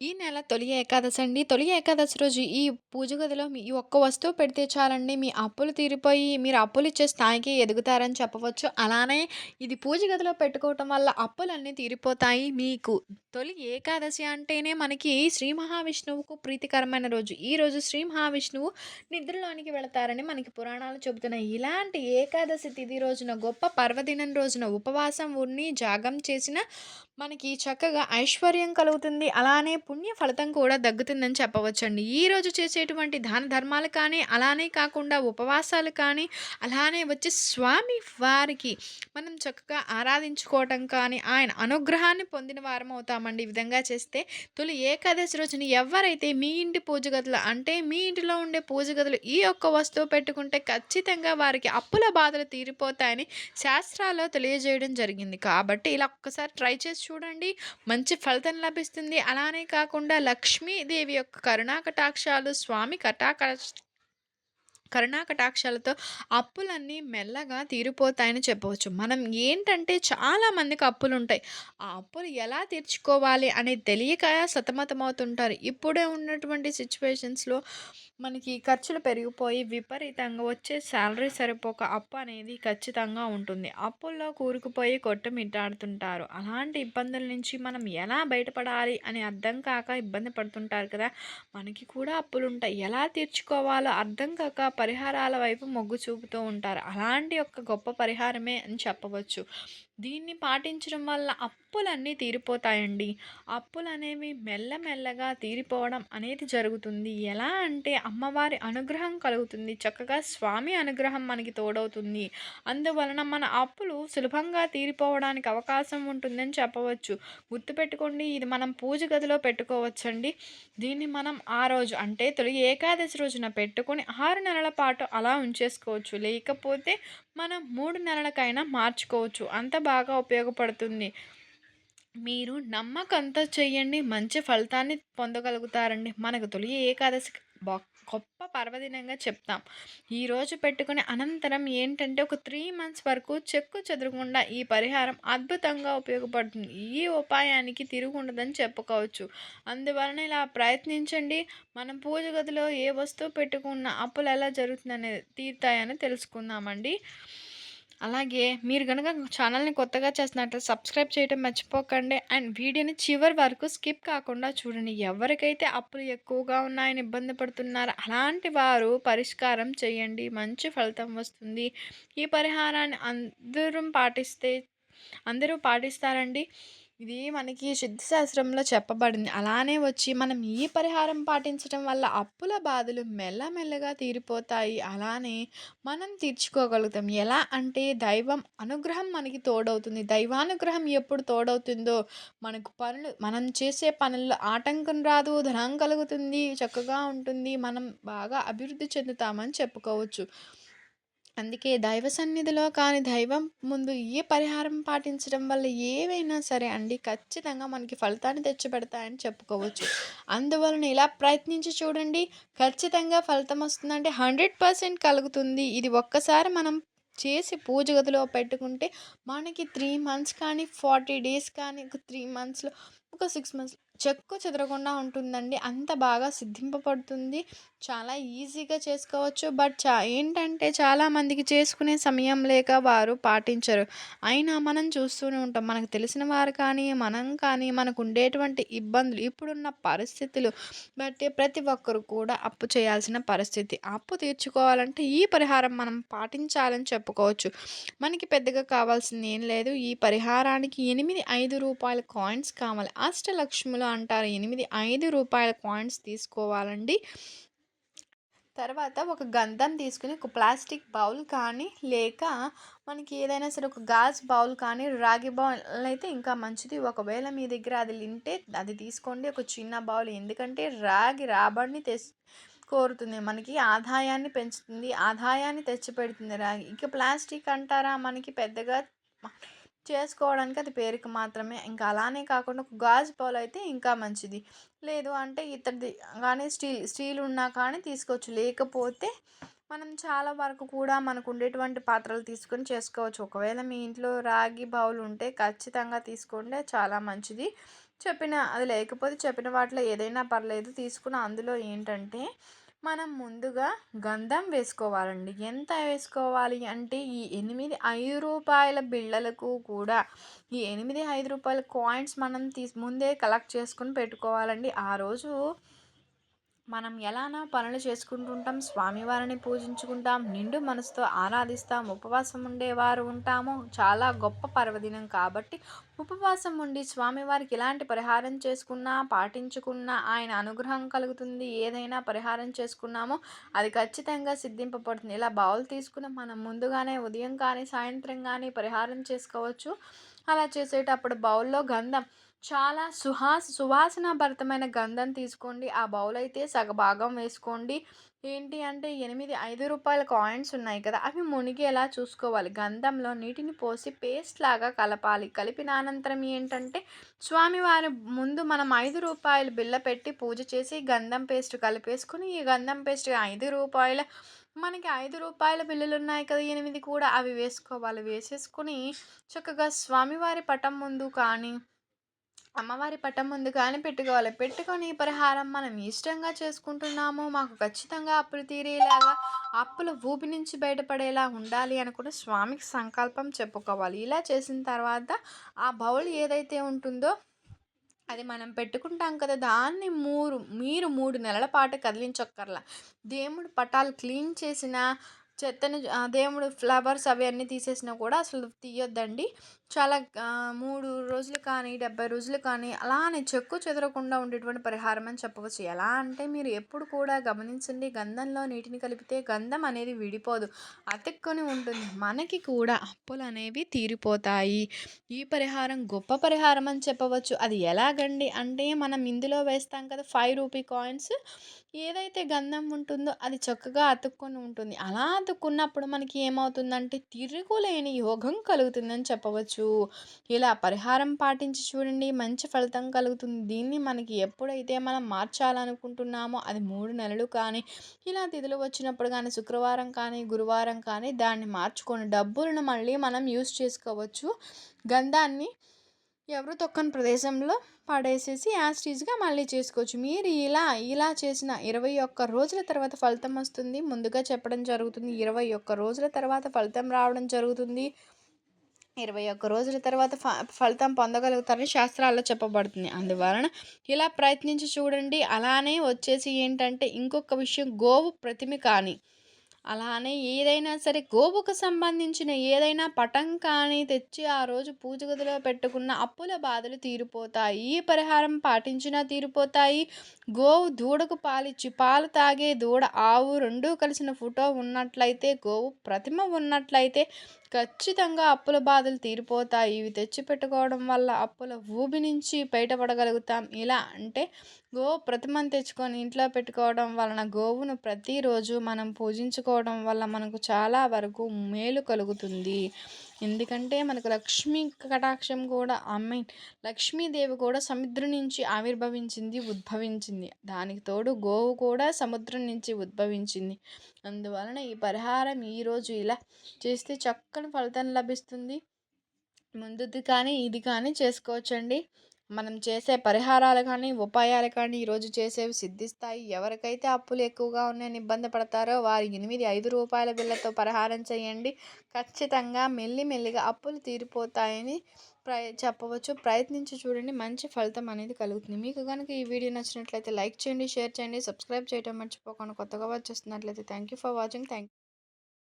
ఈ నెల తొలి ఏకాదశి అండి. తొలి ఏకాదశి రోజు ఈ పూజ గదిలో మీ ఈ ఒక్క వస్తువు పెడితే చాలండి మీ అప్పులు తీరిపోయి మీరు అప్పులు ఇచ్చే స్థాయికి ఎదుగుతారని చెప్పవచ్చు. అలానే ఇది పూజ గదిలో పెట్టుకోవటం వల్ల అప్పులన్నీ తీరిపోతాయి. మీకు తొలి ఏకాదశి అంటేనే మనకి శ్రీ మహావిష్ణువుకు ప్రీతికరమైన రోజు. ఈ రోజు శ్రీ మహావిష్ణువు నిద్రలోనికి వెళతారని మనకి పురాణాలు చెబుతున్నాయి. ఇలాంటి ఏకాదశి తిథి రోజున గొప్ప పర్వదినం రోజున ఉపవాసం ఉన్ని జాగం చేసిన మనకి చక్కగా ఐశ్వర్యం కలుగుతుంది. అలానే పుణ్య ఫలితం కూడా దగ్గుతుందని చెప్పవచ్చండి. ఈరోజు చేసేటువంటి దాన ధర్మాలు కానీ, అలానే కాకుండా ఉపవాసాలు కానీ, అలానే వచ్చి స్వామి వారికి మనం చక్కగా ఆరాధించుకోవటం కానీ, ఆయన అనుగ్రహాన్ని పొందిన వారం అవుతామండి. ఈ విధంగా చేస్తే తొలి ఏకాదశి రోజున ఎవరైతే మీ ఇంటి పూజ గదులు అంటే మీ ఇంటిలో ఉండే పూజ గదులు ఈ ఒక్క వస్తువు పెట్టుకుంటే ఖచ్చితంగా వారికి అప్పుల బాధలు తీరిపోతాయని శాస్త్రాల్లో తెలియజేయడం జరిగింది. కాబట్టి ఇలా ఒక్కసారి ట్రై చేసి చూడండి. మంచి ఫలితం లభిస్తుంది. అలానే కాకుండా లక్ష్మీదేవి యొక్క కరుణా కటాక్షాలు స్వామి కటాకటాక్ష కరుణా కటాక్షాలతో అప్పులన్నీ మెల్లగా తీరిపోతాయని చెప్పవచ్చు. మనం ఏంటంటే చాలా మందికి అప్పులుంటాయి. ఆ అప్పులు ఎలా తీర్చుకోవాలి అనేది తెలియక సతమతమవుతుంటారు. ఇప్పుడే ఉన్నటువంటి సిచ్యువేషన్స్లో మనకి ఖర్చులు పెరిగిపోయి విపరీతంగా వచ్చే శాలరీ సరిపోక అప్పు అనేది ఖచ్చితంగా ఉంటుంది. అప్పుల్లో కూరుకుపోయి కొట్టుమిట్టాడుతుంటారు. అలాంటి ఇబ్బందుల నుంచి మనం ఎలా బయటపడాలి అని అర్థం కాక ఇబ్బంది పడుతుంటారు కదా! మనకి కూడా అప్పులు ఉంటాయి ఎలా తీర్చుకోవాలో అర్థం కాక పరిహారాల వైపు మొగ్గు చూపుతూ ఉంటారు. అలాంటి ఒక గొప్ప పరిహారమే అని చెప్పవచ్చు. దీన్ని పాటించడం వల్ల అప్పులన్నీ తీరిపోతాయండి. అప్పులనేవి మెల్లమెల్లగా తీరిపోవడం అనేది జరుగుతుంది. ఎలా అంటే అమ్మవారి అనుగ్రహం కలుగుతుంది. చక్కగా స్వామి అనుగ్రహం మనకి తోడవుతుంది. అందువలన మన అప్పులు సులభంగా తీరిపోవడానికి అవకాశం ఉంటుందని చెప్పవచ్చు. గుర్తుపెట్టుకోండి ఇది మనం పూజ గదిలో పెట్టుకోవచ్చండి. దీన్ని మనం ఆ రోజు అంటే తొలి ఏకాదశి రోజున పెట్టుకొని ఆరు నెలల పాటు అలా ఉంచేసుకోవచ్చు. లేకపోతే మనం మూడు నెలలకైనా మార్చుకోవచ్చు. అంత బాగా ఉపయోగపడుతుంది. మీరు నమ్మకంతో చేయండి. మంచి ఫలితాన్ని పొందగలుగుతారండి. మనకు తొలి ఏకాదశి గొప్ప పర్వదినంగా చెప్తాం. ఈరోజు పెట్టుకుని అనంతరం ఏంటంటే ఒక త్రీ మంత్స్ వరకు చెక్కు చెదరకుండా ఈ పరిహారం అద్భుతంగా ఉపయోగపడుతుంది. ఈ ఉపాయానికి తిరుగుండదని చెప్పుకోవచ్చు. అందువలన ఇలా ప్రయత్నించండి. మనం పూజ గదిలో ఏ వస్తువు పెట్టుకున్న అప్పులు ఎలా జరుగుతుందనేది తీరుతాయని తెలుసుకుందామండి. అలాగే మీరు కనుక ఛానల్‌ని కొత్తగా చేస్తున్నట్లయితే సబ్స్క్రైబ్ చేయడం మర్చిపోకండి. అండ్ వీడియోని చివరి వరకు స్కిప్ కాకుండా చూడండి. ఎవరికైతే అప్పులు ఎక్కువగా ఉన్నాయని ఇబ్బంది పడుతున్నారో అలాంటి వారు పరిష్కారం చేయండి. మంచి ఫలితం వస్తుంది. ఈ పరిహారాన్ని అందరూ పాటిస్తే అందరూ పాటిస్తారండి. ఇది మనకి సిద్ధశాస్త్రంలో చెప్పబడింది. అలానే వచ్చి మనం ఈ పరిహారం పాటించడం వల్ల అప్పుల బాధలు మెల్లమెల్లగా తీరిపోతాయి. అలానే మనం తీర్చుకోగలుగుతాం. ఎలా అంటే దైవం అనుగ్రహం మనకి తోడవుతుంది. దైవానుగ్రహం ఎప్పుడు తోడవుతుందో మనకు పనులు మనం చేసే పనుల్లో ఆటంకం రాదు. ధనం కలుగుతుంది. చక్కగా ఉంటుంది. మనం బాగా అభివృద్ధి చెందుతామని చెప్పుకోవచ్చు. అందుకే దైవ సన్నిధిలో కానీ దైవం ముందు ఏ పరిహారం పాటించడం వల్ల ఏవైనా సరే అండి ఖచ్చితంగా మనకి ఫలితాన్ని తెచ్చిపెడతాయని చెప్పుకోవచ్చు. అందువలన ఇలా ప్రయత్నించి చూడండి. ఖచ్చితంగా ఫలితం వస్తుందంటే 100% కలుగుతుంది. ఇది ఒక్కసారి మనం చేసి పూజ గదిలో పెట్టుకుంటే మనకి త్రీ మంత్స్ కానీ, 40 డేస్ కానీ, త్రీ మంత్స్‌లో, ఒక సిక్స్ మంత్స్ చెక్కు చెదరకుండా ఉంటుందండి. అంత బాగా సిద్ధింపబడుతుంది. చాలా ఈజీగా చేసుకోవచ్చు. బట్ చా ఏంటంటే చాలామందికి చేసుకునే సమయం లేక వారు పాటించరు. అయినా మనం చూస్తూనే ఉంటాం. మనకు తెలిసిన వారు కానీ, మనం కానీ మనకు ఉండేటువంటి ఇబ్బందులు ఇప్పుడున్న పరిస్థితులు బట్టి ప్రతి ఒక్కరు కూడా అప్పు చేయాల్సిన పరిస్థితి. అప్పు తీర్చుకోవాలంటే ఈ పరిహారం మనం పాటించాలని చెప్పుకోవచ్చు. మనకి పెద్దగా కావాల్సింది ఏం లేదు. ఈ పరిహారానికి 8, 5 రూపాయల కాయిన్స్ కావాలి. అష్టలక్ష్ములు అంటారు. 8, 5 రూపాయల కాయిన్స్ తీసుకోవాలండి. తర్వాత ఒక గంధం తీసుకుని ఒక ప్లాస్టిక్ బౌల్ కానీ, లేక మనకి ఏదైనా సరే ఒక గాజు బౌల్ కానీ, రాగి బౌల్ అయితే ఇంకా మంచిది. ఒకవేళ మీ దగ్గర అది ఉంటే అది తీసుకోండి. ఒక చిన్న బౌల్ ఎందుకంటే రాగి రాబడిని తెస్ కోరుతుంది. మనకి ఆదాయాన్ని పెంచుతుంది. ఆదాయాన్ని తెచ్చిపెడుతుంది రాగి. ఇక ప్లాస్టిక్ అంటారా మనకి పెద్దగా చేసుకోవడానికి అది పేరుకి మాత్రమే. ఇంకా అలానే కాకుండా ఒక గాజు బౌల్ అయితే ఇంకా మంచిది. లేదు అంటే ఇతడిది కానీ స్టీల్ స్టీల్ ఉన్నా కానీ తీసుకోవచ్చు. లేకపోతే మనం చాలా వరకు కూడా మనకు ఉండేటువంటి పాత్రలు తీసుకొని చేసుకోవచ్చు. ఒకవేళ మీ ఇంట్లో రాగి బౌల్ ఉంటే ఖచ్చితంగా తీసుకుంటే చాలా మంచిది. చెప్పిన అది లేకపోతే చెప్పిన వాటిలో ఏదైనా పర్లేదు తీసుకున్న అందులో ఏంటంటే మనం ముందుగా గంధం వేసుకోవాలండి. ఎంత వేసుకోవాలి అంటే ఈ ఎనిమిది ఐదు రూపాయల బిళ్ళలకు కూడా ఈ ఎనిమిది ఐదు రూపాయల కాయిన్స్ మనం తీసి ముందే కలెక్ట్ చేసుకుని పెట్టుకోవాలండి. ఆ రోజు మనం ఎలానా పనులు చేసుకుంటుంటాం స్వామివారిని పూజించుకుంటాం నిండు మనసుతో ఆరాధిస్తాం ఉపవాసం ఉండేవారు ఉంటాము. చాలా గొప్ప పర్వదినం కాబట్టి ఉపవాసం ఉండి స్వామివారికి ఎలాంటి పరిహారం చేసుకున్నా పాటించుకున్నా ఆయన అనుగ్రహం కలుగుతుంది. ఏదైనా పరిహారం చేసుకున్నామో అది ఖచ్చితంగా సిద్ధింపబడుతుంది. ఇలా బౌల్ తీసుకుని మనం ముందుగానే ఉదయం కానీ సాయంత్రం కానీ పరిహారం చేసుకోవచ్చు. అలా చేసేటప్పుడు బౌల్లో గంధం చాలా సుహాస్ సువాసన భరితమైన గంధం తీసుకోండి. ఆ బౌల్ అయితే సగభాగం వేసుకోండి. ఏంటి అంటే ఎనిమిది ఐదు రూపాయల కాయిన్స్ ఉన్నాయి కదా అవి మునిగేలా చూసుకోవాలి. గంధంలో నీటిని పోసి పేస్ట్ లాగా కలపాలి. కలిపిన అనంతరం ఏంటంటే స్వామివారి ముందు మనం ఐదు రూపాయలు బిల్ల పెట్టి పూజ చేసి గంధం పేస్ట్ కలిపేసుకుని ఈ గంధం పేస్ట్ ఐదు రూపాయల మనకి ఐదు రూపాయల బిల్లులు ఉన్నాయి కదా ఎనిమిది కూడా అవి వేసుకోవాలి. వేసేసుకుని చక్కగా స్వామివారి పటం ముందు కానీ అమ్మవారి పటం ముందు కానీ పెట్టుకోవాలి. పెట్టుకొని పరిహారం మనం ఇష్టంగా చేసుకుంటున్నాము మాకు ఖచ్చితంగా అప్పులు తీరేలాగా అప్పుల ఊపి నుంచి బయటపడేలా ఉండాలి అనుకుని స్వామికి సంకల్పం చెప్పుకోవాలి. ఇలా చేసిన తర్వాత ఆ బౌల్ ఏదైతే ఉంటుందో అది మనం పెట్టుకుంటాం కదా దాన్ని మూడు మీరు మూడు నెలల పాటు కదిలించక్కర్లా. దేవుడు పటాలు క్లీన్ చేసిన చెత్తని దేవుడు ఫ్లవర్స్ అవి అన్నీ తీసేసినా కూడా అసలు తీయొద్దండి. చాలా మూడు రోజులు కానీ డెబ్బై రోజులు కానీ అలానే చెక్కు చెదరకుండా ఉండేటువంటి పరిహారం అని చెప్పవచ్చు. ఎలా అంటే మీరు ఎప్పుడు కూడా గమనించండి గంధంలో నీటిని కలిపితే గంధం అనేది విడిపోదు అతుక్కొని ఉంటుంది. మనకి కూడా అప్పులు అనేవి తీరిపోతాయి. ఈ పరిహారం గొప్ప పరిహారం అని చెప్పవచ్చు. అది ఎలాగండి అంటే మనం ఇందులో వేస్తాం కదా ఫైవ్ రూపీ కాయిన్స్. ఏదైతే గంధం ఉంటుందో అది చక్కగా అతుక్కొని ఉంటుంది. అలా అతుక్కున్నప్పుడు మనకి ఏమవుతుందంటే తిరుగులేని యోగం కలుగుతుందని చెప్పవచ్చు. ఇలా పరిహారం పాటించి చూడండి మంచి ఫలితం కలుగుతుంది. దీన్ని మనకి ఎప్పుడైతే మనం మార్చాలనుకుంటున్నామో అది మూడు నెలలు కానీ ఇలా తిథులు వచ్చినప్పుడు కానీ శుక్రవారం కానీ గురువారం కానీ దాన్ని మార్చుకొని డబ్బులను మళ్ళీ మనం యూస్ చేసుకోవచ్చు. గంధాన్ని ఎవరు తొక్కని ప్రదేశంలో పడేసేసి యాస్టీజ్గా మళ్ళీ చేసుకోవచ్చు. మీరు ఇలా ఇలా చేసిన ఇరవై ఒక్క రోజుల తర్వాత ఫలితం వస్తుంది. ముందుగా చెప్పడం జరుగుతుంది. ఇరవై ఒక్క రోజుల తర్వాత ఫలితం రావడం జరుగుతుంది. ఇరవై ఒక్క రోజుల తర్వాత ఫ ఫలితం పొందగలుగుతారని శాస్త్రాల్లో చెప్పబడుతుంది. అందువలన ఇలా ప్రయత్నించి చూడండి. అలానే వచ్చేసి ఏంటంటే ఇంకొక విషయం. గోవు ప్రతిమ కానీ అలానే ఏదైనా సరే గోవుకు సంబంధించిన ఏదైనా పటం కానీ తెచ్చి ఆ రోజు పూజ గదిలో పెట్టుకున్న అప్పుల బాధలు తీరిపోతాయి. ఈ పరిహారం పాటించినా తీరిపోతాయి. గోవు దూడకు పాలిచ్చి పాలు తాగే దూడ ఆవు రెండూ కలిసిన ఫోటో ఉన్నట్లయితే గోవు ప్రతిమ ఉన్నట్లయితే ఖచ్చితంగా అప్పుల బాధలు తీరిపోతాయి. ఇవి తెచ్చిపెట్టుకోవడం వల్ల అప్పుల ఊబి నుంచి బయటపడగలుగుతాం. ఇలా అంటే గో ప్రతిమను తెచ్చుకొని ఇంట్లో పెట్టుకోవడం వలన గోవును ప్రతిరోజు మనం పూజించుకోవడం వల్ల మనకు చాలా వరకు మేలు కలుగుతుంది. ఎందుకంటే మనకు లక్ష్మీ కటాక్షం కూడా ఐ మీన్ లక్ష్మీదేవి కూడా సముద్రం నుంచి ఆవిర్భవించింది ఉద్భవించింది. దానికి తోడు గోవు కూడా సముద్రం నుంచి ఉద్భవించింది. అందువలన ఈ పరిహారం ఈరోజు ఇలా చేస్తే చక్కని ఫలితం లభిస్తుంది. ముందుది కానీ ఇది కానీ చేసుకోవచ్చండి. మనం చేసే పరిహారాలు కానీ ఉపాయాలు కానీ ఈరోజు చేసేవి సిద్ధిస్తాయి. ఎవరికైతే అప్పులు ఎక్కువగా ఉన్నాయని ఇబ్బంది పడతారో వారి ఎనిమిది ఐదు రూపాయల బిళ్ళతో పరిహారం చేయండి. ఖచ్చితంగా మెల్లిమెల్లిగా అప్పులు తీరిపోతాయని ప్రయ చెప్పవచ్చు. ప్రయత్నించి చూడండి. మంచి ఫలితం అనేది కలుగుతుంది. మీకు కనుక ఈ వీడియో నచ్చినట్లయితే లైక్ చేయండి షేర్ చేయండి సబ్స్క్రైబ్ చేయడం మర్చిపోకుండా కొత్తగా వచ్చేస్తున్నట్లయితే thank you for watching. Thank